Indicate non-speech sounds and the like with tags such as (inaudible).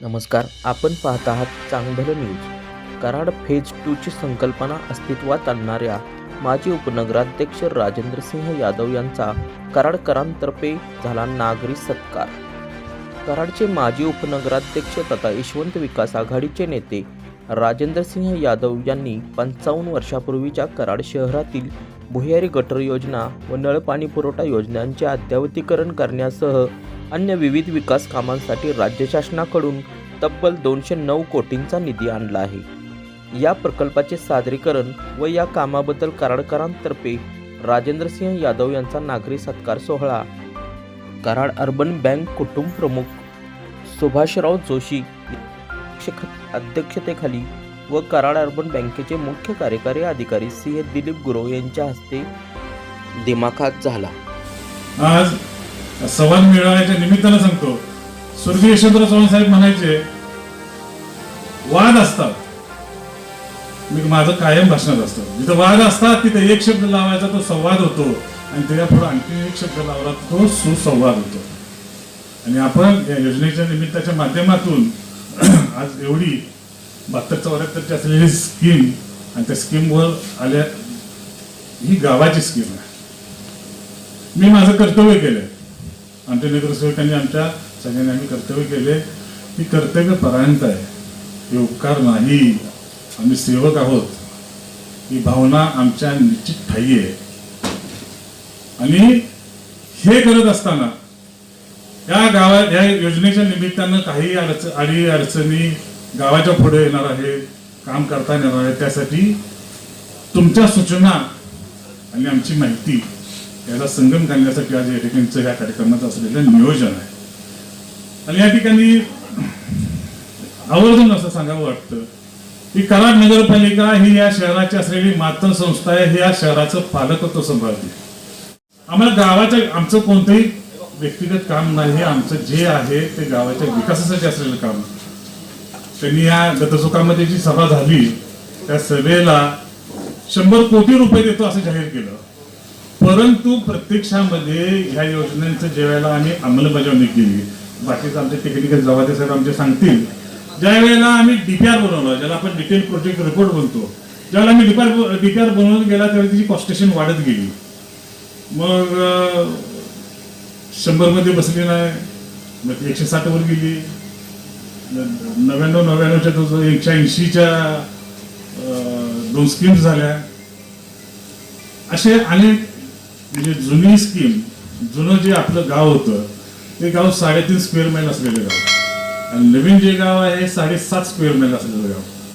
नमस्कार आपण पाहत आहात चांगलं न्यूज कराड फेज टूची संकल्पना अस्तित्वात आणणाऱ्या माजी उपनगराध्यक्ष राजेंद्र सिंह यादव यांचा कराडकरांतर्फे झाला नागरी सत्कार. कराडचे माजी उपनगराध्यक्ष तथा यशवंत विकास आघाडीचे नेते राजेंद्र सिंह यादव यांनी पंचावन्न वर्षापूर्वीच्या कराड शहरातील भुयारी गटर योजना व नळपाणी पुरवठा योजनांचे अद्ययावतीकरण करण्यासह अन्य विविध विकास कामांसाठी राज्य शासनाकडून तब्बल दोनशे नऊ कोटींचा निधी आणला आहे. या प्रकल्पाचे सादरीकरण व या कामाबद्दल कराडकरांतर्फे राजेंद्र सिंह यादव यांचा नागरी सत्कार सोहळा. कराड अर्बन बँक कुटुंब प्रमुख सुभाषराव जोशी अध्यक्षतेखाली व कराड अर्बन बँकेचे मुख्य कार्यकारी अधिकारी सिंह दिलीप गुरव यांच्या हस्ते दिमाखात झाला. आज संवाद मिळवण्याच्या निमित्तानं सांगतो. स्वर्गीय यशवंतराव चव्हाण साहेब म्हणायचे वाद असतात. मी माझं कायम भाषणात असतं. जिथं वाद असतात तिथे एक शब्द लावायचा तो संवाद होतो. आणि त्याच्या पुढे आणखी एक शब्द लावला तो सुसंवाद होतो. आणि आपण या योजनेच्या निमित्ताच्या माध्यमातून (clears throat) आज एवढी बहात्तर चौऱ्याहत्तरची असलेली स्कीम आणि त्या स्कीमवर आल्या ही गावाची स्कीम आहे. मी माझं कर्तव्य केलं आमच्या नगरसेवकांनी आमच्या सगळ्यांनी आम्ही कर्तव्य केले. की कर्तव्य परायंत आहे. हे उपकार नाही. आम्ही सेवक आहोत. ही भावना आमच्या निश्चित ठाई आहे. आणि हे करत असताना या गावात या योजनेच्या निमित्तानं काही अडच अडी अडचणी गावाच्या पुढे येणार आहे काम करता येणार आहे त्यासाठी तुमच्या सूचना आणि आमची माहिती याला संगम घालण्यासाठी आज या ठिकाणचं ह्या कार्यक्रमाचं असलेलं नियोजन आहे. आणि या ठिकाणी आवर्जून असं सांगावं वाटतं की कराड नगरपालिका ही या शहराची असलेली मातृ संस्था आहे हे या शहराचं पालकत्व सांभाळते आम्हाला गावाच्या आमचं कोणतंही व्यक्तिगत काम नाही आमचं जे आहे ते गावाच्या विकासासाठी असलेलं काम. त्यांनी या गतसुखामध्ये जी सभा झाली त्या सभेला शंभर कोटी रुपये देतो असं जाहीर केलं. परंतु प्रत्यक्षामध्ये ह्या योजनेचं ज्या वेळेला आम्ही अंमलबजावणी केली बाकीचं आमचे टेक्निकल जबाबदारी साहेब आमचे सांगतील ज्या वेळेला आम्ही डीपीआर बनवलं ज्याला आपण डिटेल प्रोजेक्ट रिपोर्ट बोलतो ज्यावेळेला आम्ही डीपीआर डीपीआर बनवून गेला त्यावेळी त्याची कॉस्टेशन वाढत गेली. मग शंभरमध्ये बसली नाही मग ती एकशे साठवर गेली. नव्याण्णव नव्याण्णवच्या तो एकशे ऐंशीच्या दोन स्कीम्स झाल्या. असे अनेक म्हणजे जुनी स्कीम जुनं जे आपलं गाव होतं ते गाव साडेतीन स्क्वेअर माईल असलेलं गाव. आणि नवीन जे गाव आहे साडेसात स्क्वेअर माईल असलेलं गाव.